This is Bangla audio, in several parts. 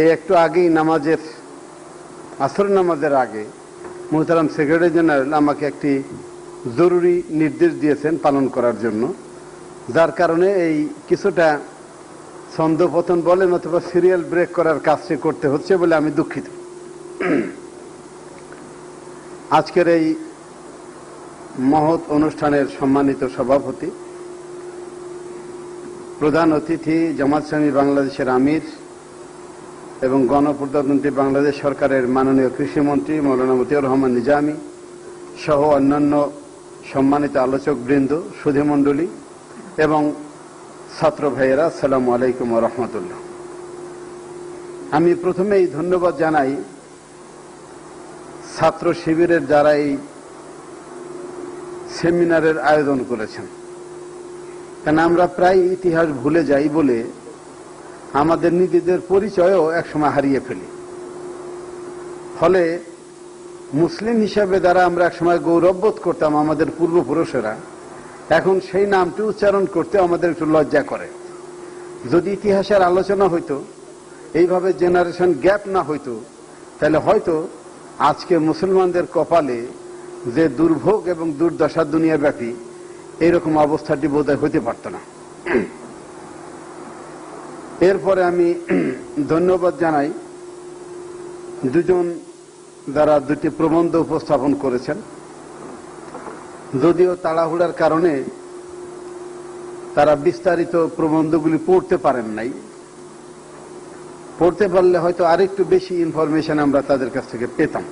এই একটু আগেই নামাজের আসর নামাজের আগে মোহতারাম সেক্রেটারি জেনারেল আমাকে একটি জরুরি নির্দেশ দিয়েছেন পালন করার জন্য। যার কারণে এই কিছুটা ছন্দপতন বলেন অথবা সিরিয়াল ব্রেক করার কাজটি করতে হচ্ছে বলে আমি দুঃখিত। আজকের এই মহৎ অনুষ্ঠানের সম্মানিত সভাপতি, প্রধান অতিথি, জামাত ইসলামী বাংলাদেশের আমির এবং গণপ্রজাতন্ত্রী বাংলাদেশ সরকারের মাননীয় কৃষিমন্ত্রী মৌলানা মতিউর রহমান নিজামী সহ অন্যান্য সম্মানিত আলোচক বৃন্দ সুধীমণ্ডলী এবং ছাত্র ভাইয়েরা, আসসালামু আলাইকুম রহমতুল্লাহ। আমি প্রথমেই ধন্যবাদ জানাই ছাত্র শিবিরের যারা এই সেমিনারের আয়োজন করেছেন। কেন আমরা প্রায় ইতিহাস ভুলে যাই বলে আমাদের নিজেদের পরিচয়ও একসময় হারিয়ে ফেলি। ফলে মুসলিম হিসাবে দ্বারা আমরা একসময় গৌরববোধ করতাম আমাদের পূর্বপুরুষেরা। এখন সেই নামটি উচ্চারণ করতে আমাদের একটু লজ্জা করে। যদি ইতিহাসের আলোচনা হইতো, এইভাবে জেনারেশন গ্যাপ না হইতো, তাহলে হয়তো আজকে মুসলমানদের কপালে যে দুর্ভোগ এবং দুর্দশা দুনিয়া ব্যাপী এইরকম অবস্থাটি বোধহয় হইতে পারত না। এরপরে আমি ধন্যবাদ জানাই দুজন যারা দুটি প্রবন্ধ উপস্থাপন করেছেন। যদিও তাড়াহুড়ার কারণে তারা বিস্তারিত প্রবন্ধগুলি পড়তে পারেন নাই। পড়তে পারলে হয়তো আরেকটু বেশি ইনফরমেশন আমরা তাদের কাছ থেকে পেতাম।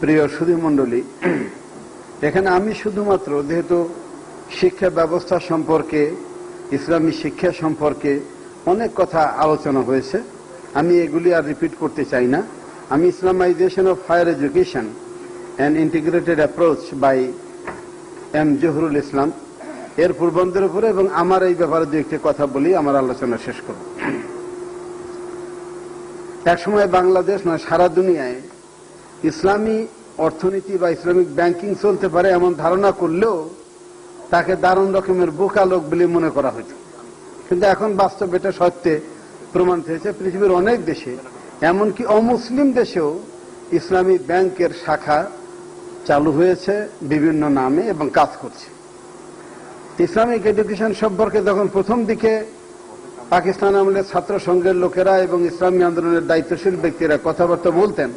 প্রিয় সুধী মণ্ডলী, এখানে আমি শুধুমাত্র, যেহেতু শিক্ষা ব্যবস্থা সম্পর্কে, ইসলামী শিক্ষা সম্পর্কে অনেক কথা আলোচনা হয়েছে। আমি এগুলি আর রিপিট করতে চাই না। আমি Islamization of higher education and integrated approach by M Zahurul Islam এর প্রবন্ধের উপরে এবং আমার এই ব্যাপারে দু একটি কথা বলি, আমার আলোচনা শেষ করব। একসময় বাংলাদেশ নয়, সারা দুনিয়ায় ইসলামী অর্থনীতি বা ইসলামিক ব্যাংকিং চলতে পারে এমন ধারণা করলেও তাকে দারুণ রকমের বোকা লোক বলে মনে করা হইত কিন্তু এখন বাস্তব এটা সত্যে প্রমাণিত হয়েছে পৃথিবীর অনেক দেশে, এমনকি অমুসলিম দেশেও ইসলামী ব্যাংকের শাখা চালু হয়েছে বিভিন্ন নামে এবং কাজ করছে। ইসলামিক এডুকেশন সম্পর্কে যখন প্রথম দিকে পাকিস্তান আমলের ছাত্র সংঘের লোকেরা এবং ইসলামী আন্দোলনের দায়িত্বশীল ব্যক্তিরা কথাবার্তা বলতেন,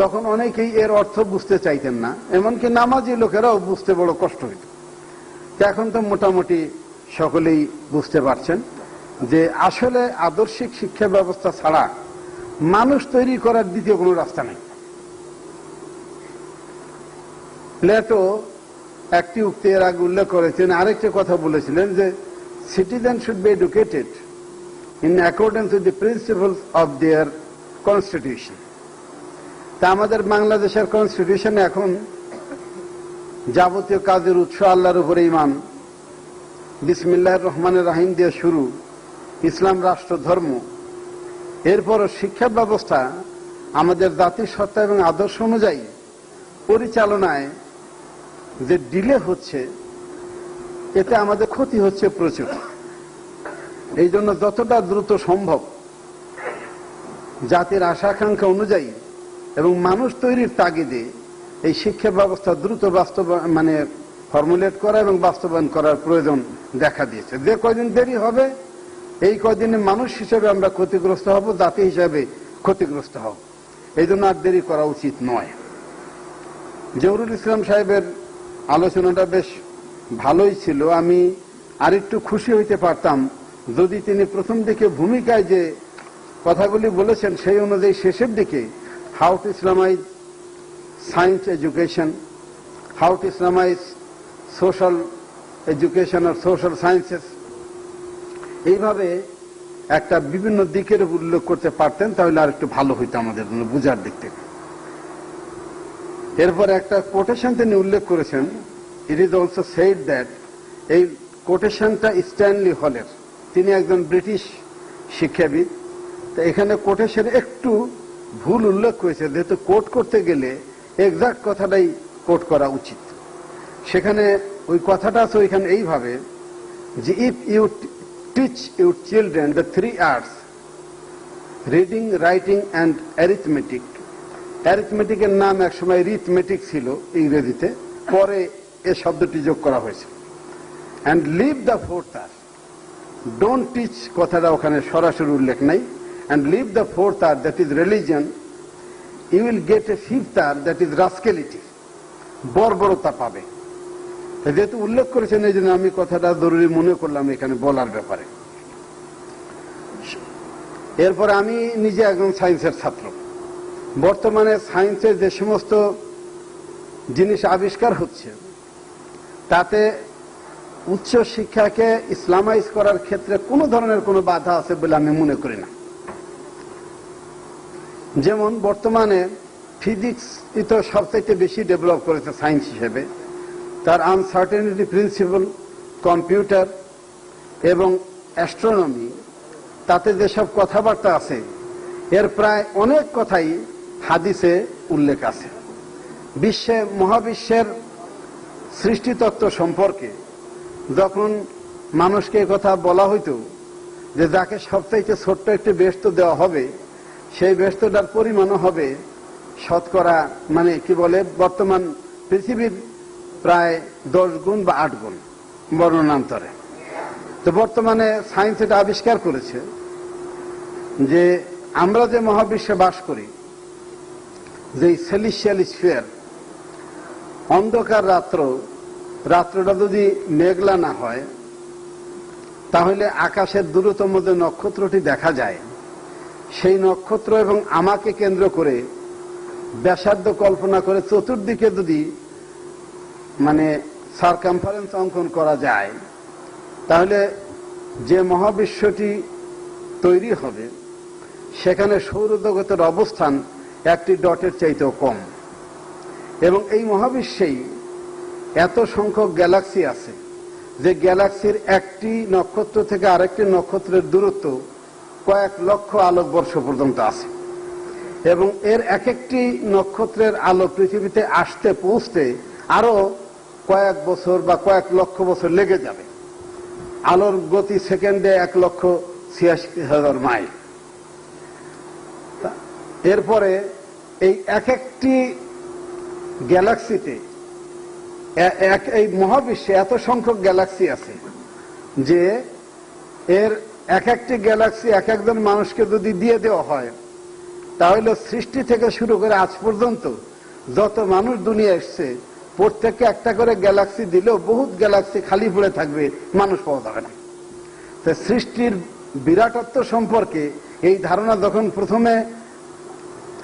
তখন অনেকেই এর অর্থ বুঝতে চাইতেন না। এমনকি নামাজি লোকেরাও বুঝতে বড় কষ্ট হইত। এখন তো মোটামুটি সকলেই বুঝতে পারছেন যে আসলে আদর্শিক শিক্ষা ব্যবস্থা ছাড়া মানুষ তৈরি করার দ্বিতীয় কোনো রাস্তা নেই। প্লেটো একটি উক্তি এর আগে উল্লেখ করেছেন, আরেকটি কথা বলেছিলেন যে citizen should be educated in accordance with the principles of their constitution তা আমাদের বাংলাদেশের কনস্টিটিউশন এখন যাবতীয় কাজের উৎস আল্লাহর উপরে ইমান বিসমিল্লাহ রহমানের রাহিম দিয়ে শুরু। ইসলাম রাষ্ট্র, ধর্ম। এরপরও শিক্ষা ব্যবস্থা আমাদের জাতির সত্তা এবং আদর্শ অনুযায়ী পরিচালনায় যে ডিলে হচ্ছে, এতে আমাদের ক্ষতি হচ্ছে প্রচুর। এই জন্য যতটা দ্রুত সম্ভব জাতির আশা আকাঙ্ক্ষা অনুযায়ী এবং মানুষ তৈরির তাগিদে এই শিক্ষা ব্যবস্থা দ্রুত বাস্তব মানে ফর্মুলেট করা এবং বাস্তবায়ন করার প্রয়োজন দেখা দিয়েছে। যে কয়দিন দেরি হবে, এই কয়দিনে মানুষ হিসেবে আমরা ক্ষতিগ্রস্ত হব, জাতি হিসাবে ক্ষতিগ্রস্ত হব। এই জন্য আর দেরি করা উচিত নয়। জহুরুল ইসলাম সাহেবের আলোচনাটা বেশ ভালোই ছিল। আমি আরেকটু খুশি হইতে পারতাম যদি তিনি প্রথম দিকে ভূমিকায় যে কথাগুলি বলেছেন, সেই অনুযায়ী শেষের দিকে how to Islamize science education, how to Islamize social education R social sciences. এইভাবে একটা বিভিন্ন দিকের উল্লেখ করতে পারতেন, তাহলে আর একটু ভালো হইতো আমাদের জন্য বুঝার দিক থেকে। এরপর একটা কোটেশন তিনি উল্লেখ করেছেন it is also said that এই কোটেশনটা স্ট্যানলি হলের। তিনি একজন ব্রিটিশ শিক্ষাবিদ। তো এখানে কোটেশন একটু ভুল উল্লেখ করেছে, যেহেতু কোট করতে গেলে এক্সাক্ট কথাটাই কোট করা উচিত। সেখানে ওই কথাটা আছে ওইখানে এইভাবে যে if you teach your children the three arts reading writing and arithmetic অ্যারিথমেটিকের নাম একসময় রিথমেটিক ছিল ইংরেজিতে, পরে এ শব্দটি যোগ করা হয়েছে। And leave the fourth R don't teach কথাটা ওখানে সরাসরি উল্লেখ নাই। And leave the fourth R that is religion will get a R that is rascality বর্বরতা পাবে। যেহেতু উল্লেখ করেছেন, এই জন্য আমি কথাটা জরুরি মনে করলাম এখানে বলার ব্যাপারে। এরপরে আমি নিজে একজন সায়েন্সের ছাত্র। বর্তমানে সায়েন্সের যে সমস্ত জিনিস আবিষ্কার হচ্ছে, তাতে উচ্চ শিক্ষাকে ইসলামাইজ করার ক্ষেত্রে কোনো ধরনের কোনো বাধা আছে বলে আমি মনে করি না। যেমন বর্তমানে ফিজিক্স তো সবচাইতে বেশি ডেভেলপ করেছে সায়েন্স হিসেবে। তার আনসার্টেনিটি প্রিন্সিপাল কম্পিউটার এবং অ্যাস্ট্রোনমি তাতে যেসব কথাবার্তা আছে, এর প্রায় অনেক কথাই হাদিসে উল্লেখ আছে। বিশ্বে, মহাবিশ্বের সৃষ্টিতত্ত্ব সম্পর্কে যখন মানুষকে কথা বলা হইত যে যাকে সবচাইতে ছোট্ট একটি ব্যস্ত দেওয়া হবে সেই ব্যস্তটার পরিমাণও হবে শতকরা মানে কি বলে, বর্তমান পৃথিবীর প্রায় দশ গুণ বা আট গুণ বর্ণনান্তরে। তো বর্তমানে সায়েন্স এটা আবিষ্কার করেছে যে আমরা যে মহাবিশ্বে বাস করি যে সেলিশিয়াল স্ফিয়ার, অন্ধকার রাত্র, রাত্রটা যদি মেঘলা না হয়, তাহলে আকাশের দূরতম যে নক্ষত্রটি দেখা যায় সেই নক্ষত্র এবং আমাকে কেন্দ্র করে ব্যাসার্ধ কল্পনা করে চতুর্দিকে যদি মানে সারকামফারেন্স অঙ্কন করা যায়, তাহলে যে মহাবিশ্বটি তৈরি হবে, সেখানে সৌরজগতের অবস্থান একটি ডটের চাইতেও কম। এবং এই মহাবিশ্বেই এত সংখ্যক গ্যালাক্সি আছে, যে গ্যালাক্সির একটি নক্ষত্র থেকে আরেকটি নক্ষত্রের দূরত্ব কয়েক লক্ষ আলোকবর্ষ পর্যন্ত আছে। এবং এর এক একটি নক্ষত্রের আলো পৃথিবীতে আসতে পৌঁছতে আরও কয়েক বছর বা কয়েক লক্ষ বছর লেগে যাবে। আলোর গতি সেকেন্ডে এক লক্ষ ছিয়াশি হাজার মাইল। এরপরে এই এক একটি গ্যালাক্সিতে এক, এই মহাবিশ্বে এত সংখ্যক গ্যালাক্সি আছে যে এর এক একটি গ্যালাক্সি এক একজন মানুষকে যদি দিয়ে দেওয়া হয়, তাহলে সৃষ্টি থেকে শুরু করে আজ পর্যন্ত যত মানুষ দুনিয়া এসছে, প্রত্যেককে একটা করে গ্যালাক্সি দিলেও বহুত গ্যালাক্সি খালি পড়ে থাকবে, মানুষ পাওয়া যাবে না। তো সৃষ্টির বিরাটত্ব সম্পর্কে এই ধারণা যখন প্রথমে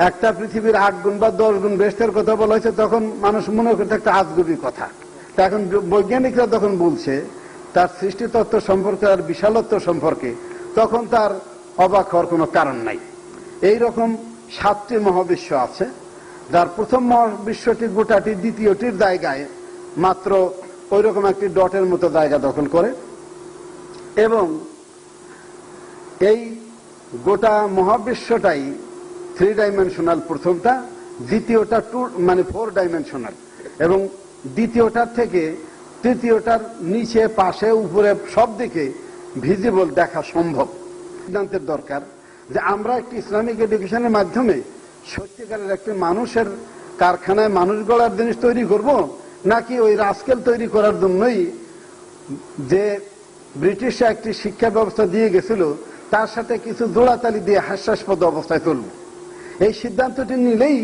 একটা পৃথিবীর আট গুণ বা দশ গুণ বেস্টের কথা বলা হয়েছে, তখন মানুষ মনে করতে একটা আজগুবি কথা। তা এখন বৈজ্ঞানিকরা যখন বলছে তার সৃষ্টিতত্ত্ব সম্পর্কে আর বিশালত্ব সম্পর্কে তখন তার অবাক হওয়ার কোনো কারণ নাই। এই রকম সাতটি মহাবিশ্ব আছে, যার প্রথম মহাবিশ্বটি গোটাটি, দ্বিতীয়টির জায়গায় মাত্র ওই রকম একটি ডটের মতো জায়গা দখল করে এবং এই গোটা মহাবিশ্বটাই থ্রি ডাইমেনশনাল প্রথমটা, দ্বিতীয়টা টু মানে ফোর ডাইমেনশনাল এবং দ্বিতীয়টার থেকে তৃতীয়টার নিচে, পাশে, উপরে, সব দিকে ভিজিবল দেখা সম্ভব। সিদ্ধান্তের দরকার যে আমরা একটি ইসলামিক এডুকেশনের মাধ্যমে সত্যিকারের একটি মানুষের কারখানায় মানুষ গড়ার জিনিস তৈরি করব, নাকি ওই রাস্কেল তৈরি করার জন্যই যে ব্রিটিশরা একটি শিক্ষা ব্যবস্থা দিয়ে গেছিল, তার সাথে কিছু জোড়াতালি দিয়ে হাস্যাস্পদ অবস্থায় চলব। এই সিদ্ধান্তটি নিলেই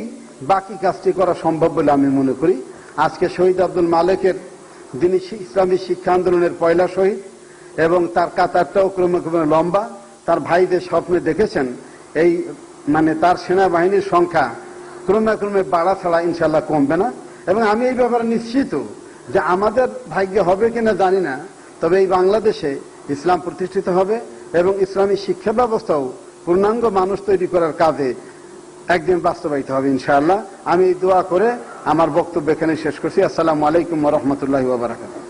বাকি কাজটি করা সম্ভব বলে আমি মনে করি। আজকে শহীদ আব্দুল মালেকের যিনি ইসলামী শিক্ষা আন্দোলনের পয়লা শহীদ এবং তার কাতারটাও ক্রমে ক্রমে লম্বা, তার ভাইদের স্বপ্নে দেখেছেন, এই মানে তার সেনাবাহিনীর সংখ্যা ক্রমে ক্রমে বাড়া ছাড়া ইনশাল্লাহ কমবে না। এবং আমি এই ব্যাপারে নিশ্চিত যে আমাদের ভাগ্যে হবে কিনা জানি না, তবে এই বাংলাদেশে ইসলাম প্রতিষ্ঠিত হবে এবং ইসলামী শিক্ষা ব্যবস্থাও পূর্ণাঙ্গ মানুষ তৈরি করার কাজে একদিন বাস্তবায়িত হবে, ইনশাআল্লাহ। আমি দোয়া করে আমার বক্তব্য এখানে শেষ করছি। আসসালামু আলাইকুম রহমতুল্লাহ বারাকাত